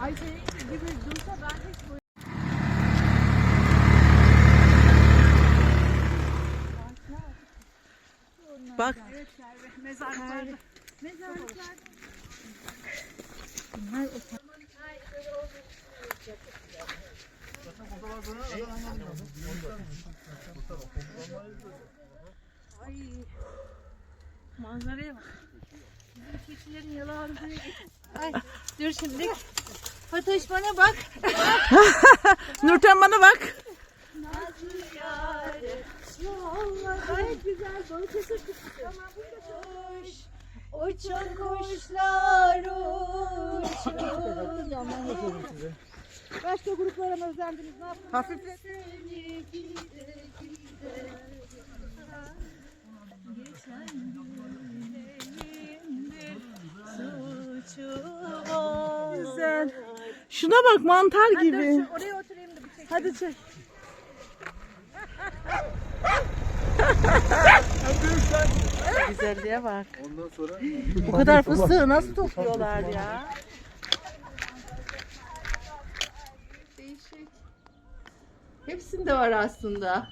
Ay senin gibi dursa ben hiç bu Bak mezarlıklarda. Mezarlıklarda. Ay. Manzaraya bak. Bizim keçilerin yalanı Ay dur şimdi. Fatoş bana bak. Nurten bana bak. Gayet güzel Balıkesir. Uçun kuşlar uçun. Başka gruplara mı özendiniz? Ne yaptınız? Hafifle. Seni gide gide. Şuna bak mantar Hadi gibi. dur, oraya oturayım da bir çek. Hadi çek. Güzelliğe bak. Ondan sonra Bu kadar fıstığı nasıl topluyorlar ya? Değişik. Hepsinde var aslında.